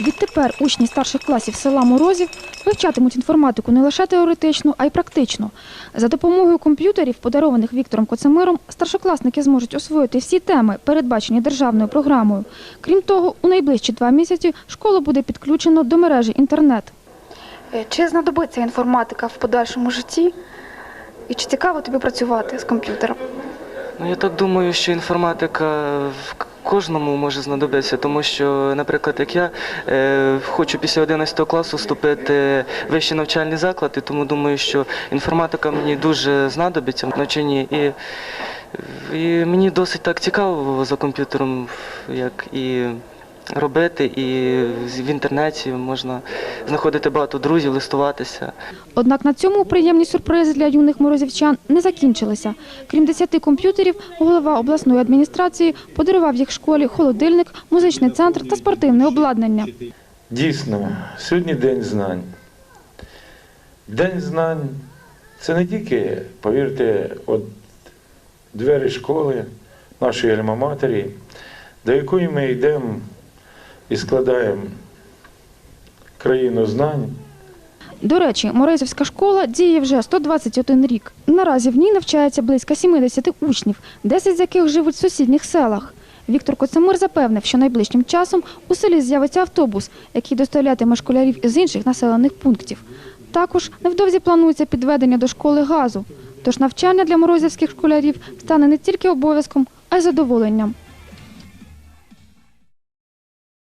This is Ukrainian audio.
Відтепер учні старших класів села Морозів вивчатимуть інформатику не лише теоретично, а й практично. За допомогою комп'ютерів, подарованих Віктором Коцемиром, старшокласники зможуть освоїти всі теми, передбачені державною програмою. Крім того, у найближчі два місяці школа буде підключено до мережі інтернет. Е, Чи знадобиться інформатика в подальшому житті? І чи цікаво тобі працювати з комп'ютером? Ну, я так думаю, що інформатика в кожному може знадобитися, тому що, наприклад, як я е, хочу після 11 класу вступити в вищий навчальний заклад, і тому думаю, що інформатика мені дуже знадобиться в навчанні. І, і мені досить так цікаво за комп'ютером, як і робити, і в інтернеті можна знаходити багато друзів, листуватися. Однак на цьому приємні сюрпризи для юних морозівчан не закінчилися. Крім 10 комп'ютерів, голова обласної адміністрації подарував їх школі холодильник, музичний центр та спортивне обладнання. Дійсно, сьогодні День знань. День знань це не тільки, повірте, от двері школи, нашої альма-матері, до якої ми йдемо і складаємо країну знань. До речі, Морозівська школа діє вже 121 рік. Наразі в ній навчається близько 70 учнів, 10 з яких живуть в сусідніх селах. Віктор Коцемир запевнив, що найближчим часом у селі з'явиться автобус, який доставлятиме школярів із інших населених пунктів. Також невдовзі планується підведення до школи газу. Тож навчання для морозівських школярів стане не тільки обов'язком, а й задоволенням.